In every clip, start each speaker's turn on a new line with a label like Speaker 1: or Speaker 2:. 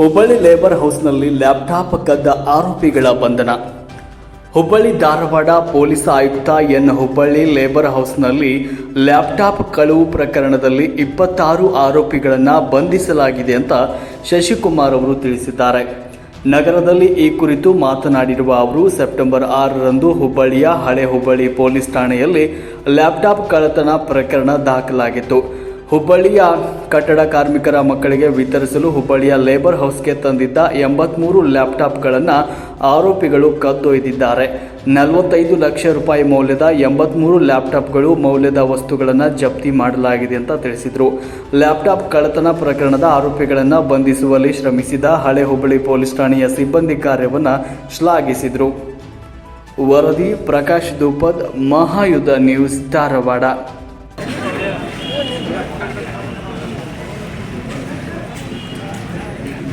Speaker 1: Hubballi labour ಹೌಸ್ನಲ್ಲಿ laptop ಕದ್ದ ಆರೋಪಿಗಳ ಬಂಧನ. ಹುಬ್ಬಳ್ಳಿ ಧಾರವಾಡ ಪೊಲೀಸ್ ಆಯುಕ್ತ ಎನ್. ಹುಬ್ಬಳ್ಳಿ ಲೇಬರ್ ಹೌಸ್ನಲ್ಲಿ ಲ್ಯಾಪ್ಟಾಪ್ ಕಳುವು ಪ್ರಕರಣದಲ್ಲಿ ಇಪ್ಪತ್ತಾರು ಆರೋಪಿಗಳನ್ನು ಬಂಧಿಸಲಾಗಿದೆ ಅಂತ ಶಶಿಕುಮಾರ್ ಅವರು ತಿಳಿಸಿದ್ದಾರೆ. ನಗರದಲ್ಲಿ ಈ ಕುರಿತು ಮಾತನಾಡಿರುವ ಅವರು, ಸೆಪ್ಟೆಂಬರ್ ಆರರಂದು ಹುಬ್ಬಳ್ಳಿಯ ಹಳೆ ಹುಬ್ಬಳ್ಳಿ ಪೊಲೀಸ್ ಠಾಣೆಯಲ್ಲಿ ಲ್ಯಾಪ್ಟಾಪ್ ಕಳ್ಳತನ ಪ್ರಕರಣ ದಾಖಲಾಗಿತ್ತು. ಹುಬ್ಬಳ್ಳಿಯ ಕಟ್ಟಡ ಕಾರ್ಮಿಕರ ಮಕ್ಕಳಿಗೆ ವಿತರಿಸಲು ಹುಬ್ಬಳ್ಳಿಯ ಲೇಬರ್ ಹೌಸ್ಗೆ ತಂದಿದ್ದ ಎಂಬತ್ಮೂರು ಲ್ಯಾಪ್ಟಾಪ್ಗಳನ್ನು ಆರೋಪಿಗಳು ಕದ್ದೊಯ್ದಿದ್ದಾರೆ. ನಲವತ್ತೈದು ಲಕ್ಷ ರೂಪಾಯಿ ಮೌಲ್ಯದ ಎಂಬತ್ಮೂರು ಲ್ಯಾಪ್ಟಾಪ್ಗಳು ಮೌಲ್ಯದ ವಸ್ತುಗಳನ್ನು ಜಪ್ತಿ ಮಾಡಲಾಗಿದೆ ಅಂತ ತಿಳಿಸಿದರು. ಲ್ಯಾಪ್ಟಾಪ್ ಕಳ್ಳತನ ಪ್ರಕರಣದ ಆರೋಪಿಗಳನ್ನು ಬಂಧಿಸುವಲ್ಲಿ ಶ್ರಮಿಸಿದ ಹಳೆ ಹುಬ್ಬಳ್ಳಿ ಪೊಲೀಸ್ ಠಾಣೆಯ ಸಿಬ್ಬಂದಿ ಕಾರ್ಯವನ್ನು ಶ್ಲಾಘಿಸಿದರು. ವರದಿ ಪ್ರಕಾಶ್ ದೂಪದ್ ಮಹಾಯುದ್ಧ ನ್ಯೂಸ್ ಧಾರವಾಡ.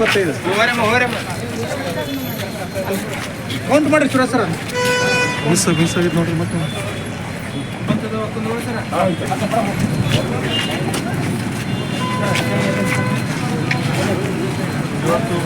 Speaker 2: ಇಪ್ಪತ್ತೈದು. ಕೌಂಟ್ ಮಾಡ್ರಿ ಚೂರ ಸರ್.
Speaker 3: ಮಿಸ್ ಮಿಸ್ ಆಗಿತ್ತು ನೋಡ್ರಿ ಮತ್ತೆ. ಸಾಕು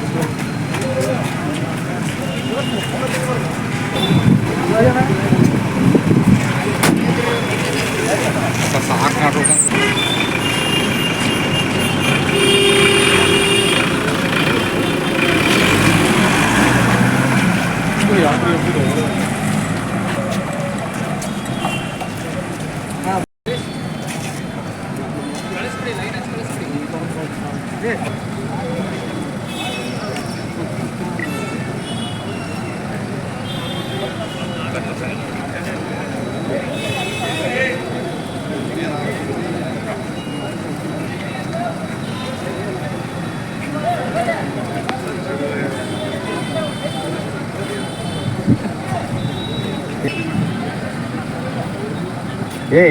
Speaker 2: ಏ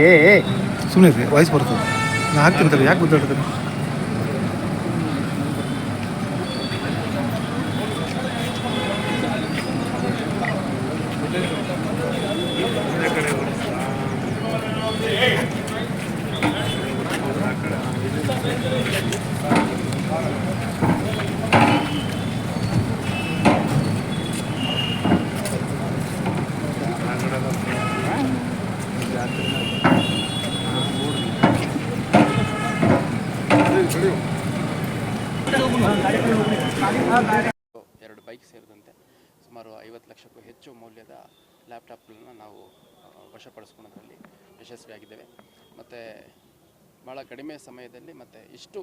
Speaker 3: ಸುಮ್ಮನೆ ರೀ ವಾಯ್ಸ್ ಬರ್ತದೆ. ನಾ ಹಾಕ್ತೀನಿ ತಡಿ ಯಾಕೆ ಗುದ್ದಾಡ್ತೀನಿ
Speaker 4: ಎರಡು ಬೈಕ್ ಸೇರಿದಂತೆ ಸುಮಾರು ಐವತ್ತು ಲಕ್ಷಕ್ಕೂ ಹೆಚ್ಚು ಮೌಲ್ಯದ ಲ್ಯಾಪ್ಟಾಪ್ಗಳನ್ನು ನಾವು ವಶಪಡಿಸ್ಕೊಳ್ಳೋದ್ರಲ್ಲಿ ಯಶಸ್ವಿಯಾಗಿದ್ದೇವೆ ಮತ್ತು ಭಾಳ ಕಡಿಮೆ ಸಮಯದಲ್ಲಿ ಮತ್ತು ಇಷ್ಟು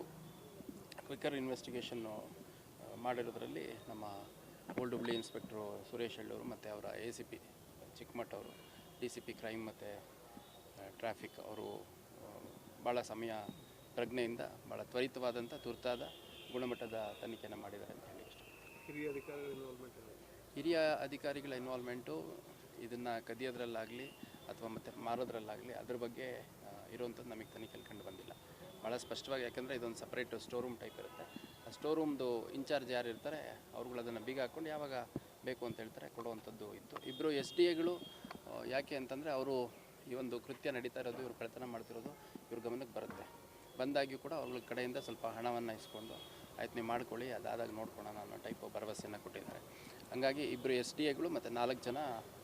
Speaker 4: ಕ್ವಿಕರ್ ಇನ್ವೆಸ್ಟಿಗೇಷನ್ನು ಮಾಡಿರೋದ್ರಲ್ಲಿ ನಮ್ಮ ಓಲ್ಡ್ ಹುಬ್ಳಿ ಇನ್ಸ್ಪೆಕ್ಟ್ರು ಸುರೇಶ್ ಹಳ್ಳೂರು ಮತ್ತು ಅವರ ಎ ಸಿ ಪಿ ಚಿಕ್ಕಮಠ ಅವರು ಡಿ ಸಿ ಪಿ ಕ್ರೈಮ್ ಮತ್ತು ಟ್ರಾಫಿಕ್ ಅವರು ಭಾಳ ಸಮಯ ಪ್ರಜ್ಞೆಯಿಂದ ಭಾಳ ತ್ವರಿತವಾದಂಥ ತುರ್ತಾದ ಗುಣಮಟ್ಟದ ತನಿಖೆಯನ್ನು ಮಾಡಿದ್ದಾರೆ ಅಂತ ಹೇಳಿ ಇಷ್ಟ ಹಿರಿಯ ಅಧಿಕಾರಿಗಳ ಇನ್ವಾಲ್ವ್ಮೆಂಟು ಇದನ್ನು ಕದಿಯೋದ್ರಲ್ಲಾಗಲಿ ಅಥವಾ ಮತ್ತು ಮಾರೋದ್ರಲ್ಲಾಗಲಿ ಅದ್ರ ಬಗ್ಗೆ ಇರುವಂಥದ್ದು ನಮಗೆ ತನಿಖೆಯಲ್ಲಿ ಕಂಡು ಬಂದಿಲ್ಲ. ಭಾಳ ಸ್ಪಷ್ಟವಾಗಿ ಯಾಕಂದರೆ ಇದೊಂದು ಸಪ್ರೇಟ್ ಸ್ಟೋರ್ ರೂಮ್ ಟೈಪ್ ಇರುತ್ತೆ. ಆ ಸ್ಟೋರ್ ರೂಮ್ದು ಇನ್ಚಾರ್ಜ್ ಯಾರು ಇರ್ತಾರೆ ಅವ್ರುಗಳು ಅದನ್ನು ಬೀಗ ಹಾಕ್ಕೊಂಡು ಯಾವಾಗ ಬೇಕು ಅಂತ ಹೇಳ್ತಾರೆ ಕೊಡುವಂಥದ್ದು ಇತ್ತು. ಇಬ್ಬರು ಎಸ್ ಡಿ ಎಗಳು ಯಾಕೆ ಅಂತಂದರೆ ಅವರು ಈ ಒಂದು ಕೃತ್ಯ ನಡೀತಾ ಇರೋದು ಇವರು ಕಳೆತನ ಮಾಡ್ತಿರೋದು ಇವ್ರ ಗಮನಕ್ಕೆ ಬರುತ್ತೆ. ಬಂದಾಗಿಯೂ ಕೂಡ ಅವ್ರ ಕಡೆಯಿಂದ ಸ್ವಲ್ಪ ಹಣವನ್ನು ಇಸ್ಕೊಂಡು ಆಯ್ತು ನೀವು ಮಾಡ್ಕೊಳ್ಳಿ ಅದಾದಾಗ ನೋಡ್ಕೊಳ್ಳೋಣ ಅನ್ನೋ ಟೈಪ್ ಭರವಸೆಯನ್ನು ಕೊಟ್ಟಿದ್ದಾರೆ. ಹಾಗಾಗಿ ಇಬ್ಬರು ಎಸ್ ಡಿ ಎಗಳು ಮತ್ತು ನಾಲ್ಕು ಜನ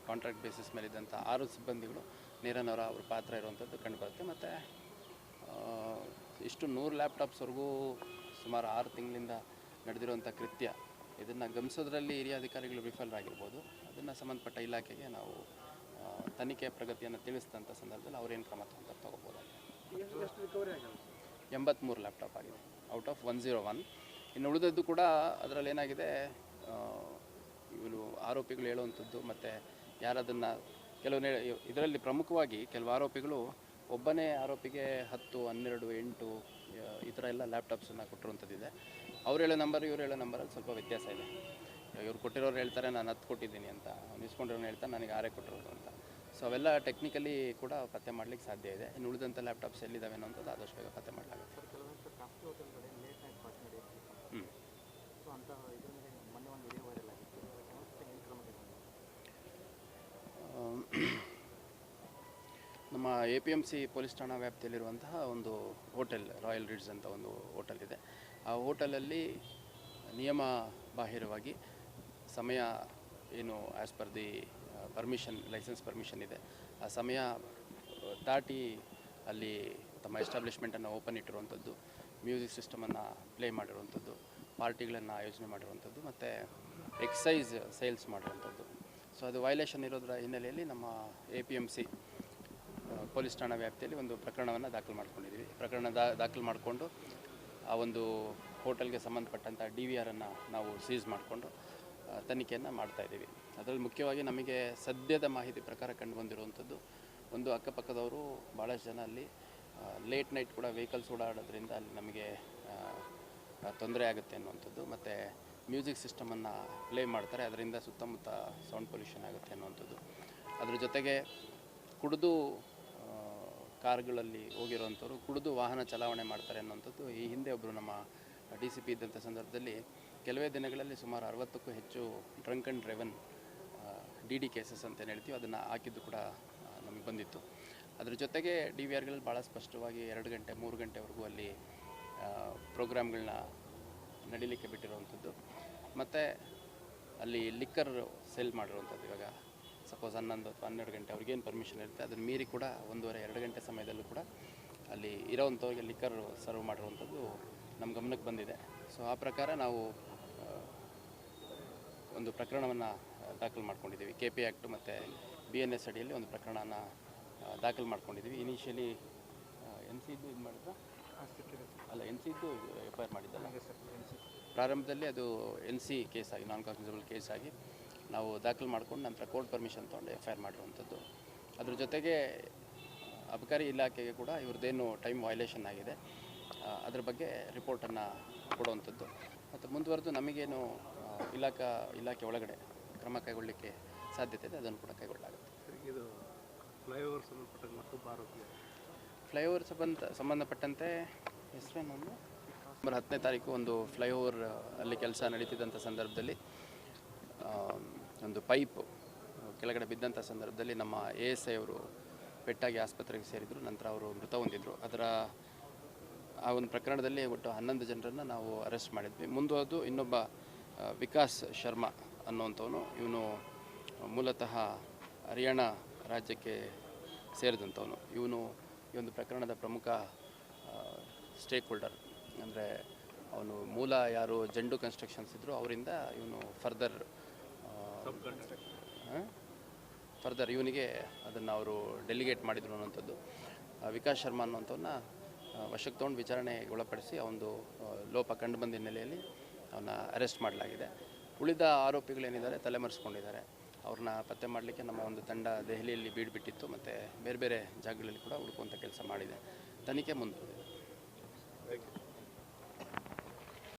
Speaker 4: ಕಾಂಟ್ರಾಕ್ಟ್ ಬೇಸಿಸ್ ಮೇಲಿದ್ದಂಥ ಆರು ಸಿಬ್ಬಂದಿಗಳು ನೇರನವರ ಅವ್ರ ಪಾತ್ರ ಇರುವಂಥದ್ದು ಕಂಡುಬರುತ್ತೆ ಮತ್ತು ಇಷ್ಟು ನೂರು ಲ್ಯಾಪ್ಟಾಪ್ಸ್ವರೆಗೂ ಸುಮಾರು ಆರು ತಿಂಗಳಿಂದ ನಡೆದಿರುವಂಥ ಕೃತ್ಯ ಇದನ್ನು ಗಮನಿಸೋದ್ರಲ್ಲಿ ಹಿರಿಯ ಅಧಿಕಾರಿಗಳು ವಿಫಲರಾಗಿರ್ಬೋದು ಅದನ್ನು ಸಂಬಂಧಪಟ್ಟ ಇಲಾಖೆಗೆ ನಾವು ತನಿಖೆಯ ತನಿಖೆ ಪ್ರಗತಿಯನ್ನು ತಿಳಿಸಿದಂಥ ಸಂದರ್ಭದಲ್ಲಿ ಅವ್ರೇನು ಕ್ರಮ ಅಂತ ತೊಗೋಬೋದಾಗಿದೆ ಎಂಬತ್ತ್ಮೂರು ಲ್ಯಾಪ್ಟಾಪ್ ಆಗಿದೆ. Out of one zero one ಇನ್ನು ಉಳಿದದ್ದು ಕೂಡ ಅದರಲ್ಲಿ ಏನಾಗಿದೆ ಇವರು ಆರೋಪಿಗಳು ಹೇಳುವಂಥದ್ದು ಮತ್ತು ಯಾರದನ್ನು ಕೆಲವು ಇದರಲ್ಲಿ ಪ್ರಮುಖವಾಗಿ ಕೆಲವು ಆರೋಪಿಗಳು ಒಬ್ಬನೇ ಆರೋಪಿಗೆ ಹತ್ತು, ಹನ್ನೆರಡು, ಎಂಟು ಈ ಥರ ಎಲ್ಲ ಲ್ಯಾಪ್ಟಾಪ್ಸನ್ನು ಕೊಟ್ಟಿರುವಂಥದ್ದಿದೆ. ಅವ್ರು ಹೇಳೋ ನಂಬರ್, ಇವ್ರು ಹೇಳೋ ನಂಬರಲ್ಲಿ ಸ್ವಲ್ಪ ವ್ಯತ್ಯಾಸ ಇದೆ. ಇವ್ರು ಕೊಟ್ಟಿರೋರು ಹೇಳ್ತಾರೆ, ನಾನು ಹತ್ತು ಕೊಟ್ಟಿದ್ದೀನಿ ಅಂತ ಇಸ್ಕೊಂಡಿರೋನು ಹೇಳ್ತಾರೆ, ನನಗೆ ಆರೇ ಕೊಟ್ಟಿರೋದು ಅಂತ. ಸೊ, ಅವೆಲ್ಲ ಟೆಕ್ನಿಕಲಿ ಕೂಡ ಪತ್ತೆ ಮಾಡಲಿಕ್ಕೆ ಸಾಧ್ಯ ಇದೆ. ಇನ್ನು ಉಳಿದಂಥ ಲ್ಯಾಪ್ಟಾಪ್ಸ್ ಎಲ್ಲಿದ್ದಾವೆ ಅನ್ನೋಂಥದ್ದು ಆದಷ್ಟು ಬೇಗ ಪತ್ತೆ ಮಾಡಲಾಗುತ್ತೆ ಹ್ಞೂ ನಮ್ಮ A P M C police ಠಾಣಾ ವ್ಯಾಪ್ತಿಯಲ್ಲಿರುವಂತಹ ಒಂದು ಹೋಟೆಲ್, ರಾಯಲ್ ರಿಡ್ಸ್ ಅಂತ ಒಂದು ಹೋಟೆಲ್ ಇದೆ. ಆ ಹೋಟೆಲಲ್ಲಿ ನಿಯಮ ಬಾಹಿರವಾಗಿ ಸಮಯ ಏನು as per the permission license permission ಇದೆ. ಆ ಸಮಯ ದಾಟಿ ಅಲ್ಲಿ ತಮ್ಮ ಎಸ್ಟಾಬ್ಲಿಷ್ಮೆಂಟನ್ನು ಓಪನ್ ಇಟ್ಟಿರುವಂಥದ್ದು ಮ್ಯೂಸಿಕ್ ಸಿಸ್ಟಮನ್ನು ಪ್ಲೇ ಮಾಡಿರುವಂಥದ್ದು, ಪಾರ್ಟಿಗಳನ್ನು ಆಯೋಜನೆ ಮಾಡಿರುವಂಥದ್ದು, ಮತ್ತು ಎಕ್ಸೈಸ್ ಸೇಲ್ಸ್ ಮಾಡಿರುವಂಥದ್ದು. ಸೊ ಅದು ವೈಲೇಷನ್ ಇರೋದರ ಹಿನ್ನೆಲೆಯಲ್ಲಿ ನಮ್ಮ A P M C police ಠಾಣಾ ವ್ಯಾಪ್ತಿಯಲ್ಲಿ ಒಂದು ಪ್ರಕರಣವನ್ನು ದಾಖಲು ಮಾಡ್ಕೊಂಡಿದ್ದೀವಿ. ಪ್ರಕರಣ ದಾಖಲು ಮಾಡಿಕೊಂಡು ಆ ಒಂದು ಹೋಟೆಲ್ಗೆ ಸಂಬಂಧಪಟ್ಟಂಥ ಡಿ ವಿ ಆರನ್ನು ನಾವು ಸೀಸ್ ಮಾಡಿಕೊಂಡು ತನಿಖೆಯನ್ನು ಮಾಡ್ತಾ ಇದ್ದೀವಿ. ಅದರಲ್ಲಿ ಮುಖ್ಯವಾಗಿ ನಮಗೆ ಸದ್ಯದ ಮಾಹಿತಿ ಪ್ರಕಾರ ಕಂಡು ಬಂದಿರುವಂಥದ್ದು ಒಂದು ಅಕ್ಕಪಕ್ಕದವರು ಭಾಳಷ್ಟು ಜನ ಅಲ್ಲಿ ಲೇಟ್ ನೈಟ್ ಕೂಡ ವೆಹಿಕಲ್ಸ್ ಓಡಾಡೋದ್ರಿಂದ ಅಲ್ಲಿ ನಮಗೆ ತೊಂದರೆ ಆಗುತ್ತೆ ಅನ್ನುವಂಥದ್ದು, ಮತ್ತು ಮ್ಯೂಸಿಕ್ ಸಿಸ್ಟಮನ್ನು ಪ್ಲೇ ಮಾಡ್ತಾರೆ, ಅದರಿಂದ ಸುತ್ತಮುತ್ತ ಸೌಂಡ್ ಪೊಲ್ಯೂಷನ್ ಆಗುತ್ತೆ ಅನ್ನುವಂಥದ್ದು. ಅದ್ರ ಜೊತೆಗೆ ಕುಡಿದು ಕಾರ್ಗಳಲ್ಲಿ ಹೋಗಿರೋವಂಥವ್ರು ಕುಡಿದು ವಾಹನ ಚಲಾವಣೆ ಮಾಡ್ತಾರೆ ಅನ್ನೋಂಥದ್ದು ಈ ಹಿಂದೆ ಒಬ್ಬರು ನಮ್ಮ ಡಿ ಸಿ ಪಿ ಇದ್ದಂಥ ಸಂದರ್ಭದಲ್ಲಿ ಕೆಲವೇ ದಿನಗಳಲ್ಲಿ ಸುಮಾರು ಅರವತ್ತಕ್ಕೂ ಹೆಚ್ಚು drunk and driven D D cases ಅಂತ ಹೇಳ್ತೀವಿ, ಅದನ್ನು ಹಾಕಿದ್ದು ಕೂಡ ನಮಗೆ ಬಂದಿತ್ತು. ಅದ್ರ ಜೊತೆಗೆ ಡಿ ವಿ ಆರ್ಗಳಲ್ಲಿ ಭಾಳ ಸ್ಪಷ್ಟವಾಗಿ ಎರಡು ಗಂಟೆ, ಮೂರು ಗಂಟೆವರೆಗೂ ಅಲ್ಲಿ ಪ್ರೋಗ್ರಾಮ್ಗಳನ್ನ ನಡೀಲಿಕ್ಕೆ ಬಿಟ್ಟಿರುವಂಥದ್ದು. ಮತ್ತು ಅಲ್ಲಿ ಲಿಕ್ಕರ್ ಸೇಲ್ ಮಾಡಿರುವಂಥದ್ದು ಇವಾಗ ಸಪೋಸ್ ಹನ್ನೊಂದು ಅಥವಾ ಹನ್ನೆರಡು ಗಂಟೆ ಅವ್ರಿಗೇನು ಪರ್ಮಿಷನ್ ಇರುತ್ತೆ ಅದನ್ನು ಮೀರಿ ಕೂಡ ಒಂದೂವರೆ ಎರಡು ಗಂಟೆ ಸಮಯದಲ್ಲೂ ಕೂಡ ಅಲ್ಲಿ ಇರೋವಂಥವ್ರಿಗೆ ಲಿಕ್ಕರ್ ಸರ್ವ್ ಮಾಡಿರುವಂಥದ್ದು ನಮ್ಮ ಗಮನಕ್ಕೆ ಬಂದಿದೆ. ಸೊ ಆ ಪ್ರಕಾರ ನಾವು ಒಂದು ಪ್ರಕರಣವನ್ನು ದಾಖಲು ಮಾಡ್ಕೊಂಡಿದ್ದೀವಿ. ಕೆ ಪಿ ಆ್ಯಕ್ಟ್ ಮತ್ತು ಬಿ ಎನ್ ಎಸ್ ಅಡಿಯಲ್ಲಿ ಒಂದು ಪ್ರಕರಣನ ದಾಖಲು ಮಾಡ್ಕೊಂಡಿದ್ದೀವಿ. ಇನಿಷಿಯಲಿ ಎನ್ ಸಿ ಇದು ಇದು ಮಾಡಿದ್ರ? ಅಲ್ಲ ಎನ್ ಸಿ ಇದ್ದು ಎಫ್ ಐ ಆರ್ ಮಾಡಿದ್ದಲ್ಲ ಪ್ರಾರಂಭದಲ್ಲಿ ಅದು ಎನ್ ಸಿ ಕೇಸ್ ಆಗಿ ನಾನ್ ಕಾಗ್ನಿಸಬಲ್ ಕೇಸ್ ಆಗಿ ನಾವು ದಾಖಲು ಮಾಡ್ಕೊಂಡು ನಂತರ ಕೋರ್ಟ್ ಪರ್ಮಿಷನ್ ತೊಗೊಂಡು ಎಫ್ ಐ ಆರ್ ಮಾಡಿರುವಂಥದ್ದು. ಅದ್ರ ಜೊತೆಗೆ ಅಬಕಾರಿ ಇಲಾಖೆಗೆ ಕೂಡ ಇವ್ರದ್ದೇನು ಟೈಮ್ ವೈಲೇಷನ್ ಆಗಿದೆ ಅದ್ರ ಬಗ್ಗೆ ರಿಪೋರ್ಟನ್ನು ಕೊಡುವಂಥದ್ದು. ಮತ್ತು ಮುಂದುವರೆದು ನಮಗೇನು ಇಲಾಖಾ ಇಲಾಖೆ ಒಳಗಡೆ ಕ್ರಮ ಕೈಗೊಳ್ಳಲಿಕ್ಕೆ ಸಾಧ್ಯತೆ ಇದೆ ಅದನ್ನು ಕೂಡ ಕೈಗೊಳ್ಳಲಾಗುತ್ತೆ.
Speaker 3: ಇದು ಫ್ಲೈಓವರ್ ಸಂಬಂಧಪಟ್ಟ
Speaker 4: ಫ್ಲೈಓವರ್ ಸಂಬಂಧ ಸಂಬಂಧಪಟ್ಟಂತೆ ಹೆಸರೇನು ನವೆಂಬರ್ ಹತ್ತನೇ ತಾರೀಕು ಒಂದು ಫ್ಲೈಓವರ್ ಅಲ್ಲಿ ಕೆಲಸ ನಡೀತಿದ್ದಂಥ ಸಂದರ್ಭದಲ್ಲಿ ಒಂದು ಪೈಪ್ ಕೆಳಗಡೆ ಬಿದ್ದಂಥ ಸಂದರ್ಭದಲ್ಲಿ ನಮ್ಮ ಎ ಎಸ್ ಐ ಅವರು ಪೆಟ್ಟಾಗಿ ಆಸ್ಪತ್ರೆಗೆ ಸೇರಿದರು, ನಂತರ ಅವರು ಮೃತ ಹೊಂದಿದ್ರು. ಅದರ ಆ ಒಂದು ಪ್ರಕರಣದಲ್ಲಿ ಒಟ್ಟು ಹನ್ನೊಂದು ಜನರನ್ನು ನಾವು ಅರೆಸ್ಟ್ ಮಾಡಿದ್ವಿ. ಮುಂದುವರೆದು ಇನ್ನೊಬ್ಬ ವಿಕಾಸ್ ಶರ್ಮಾ ಅನ್ನುವಂಥವನು. ಇವನು ಮೂಲತಃ ಹರಿಯಾಣ ರಾಜ್ಯಕ್ಕೆ ಸೇರಿದಂಥವನು. ಇವನು ಈ ಒಂದು ಪ್ರಕರಣದ ಪ್ರಮುಖ ಸ್ಟೇಕ್ ಹೋಲ್ಡರ್ ಅಂದರೆ ಅವನು ಮೂಲ ಯಾರು, ಜಂಡು ಕನ್ಸ್ಟ್ರಕ್ಷನ್ಸ್ ಇದ್ದರು ಅವರಿಂದ ಇವನು ಫರ್ದರ್ ಫರ್ದರ್, ಇವನಿಗೆ ಅದನ್ನು ಅವರು ಡೆಲಿಗೇಟ್ ಮಾಡಿದ್ರು ಅನ್ನೋಂಥದ್ದು ವಿಕಾಸ್ ಶರ್ಮಾ ಅನ್ನೋಂಥವನ್ನ ವಶಕ್ಕೆ ತಗೊಂಡು ವಿಚಾರಣೆಗೆ ಒಳಪಡಿಸಿ ಒಂದು ಲೋಪ ಕಂಡು ಬಂದ ಹಿನ್ನೆಲೆಯಲ್ಲಿ ಅವನ್ನ ಅರೆಸ್ಟ್ ಮಾಡಲಾಗಿದೆ. ಉಳಿದ ಆರೋಪಿಗಳೇನಿದ್ದಾರೆ ತಲೆಮರೆಸ್ಕೊಂಡಿದ್ದಾರೆ. ಅವ್ರನ್ನ ಪತ್ತೆ ಮಾಡಲಿಕ್ಕೆ ನಮ್ಮ ಒಂದು ತಂಡ ದೆಹಲಿಯಲ್ಲಿ ಬೀಡ್ಬಿಟ್ಟಿತ್ತು, ಮತ್ತು ಬೇರೆ ಬೇರೆ ಜಾಗಗಳಲ್ಲಿ ಕೂಡ ಹುಡುಕುವಂಥ ಕೆಲಸ ಮಾಡಿದೆ. ತನಿಖೆ ಮುಂದುವರೆದಿದೆ.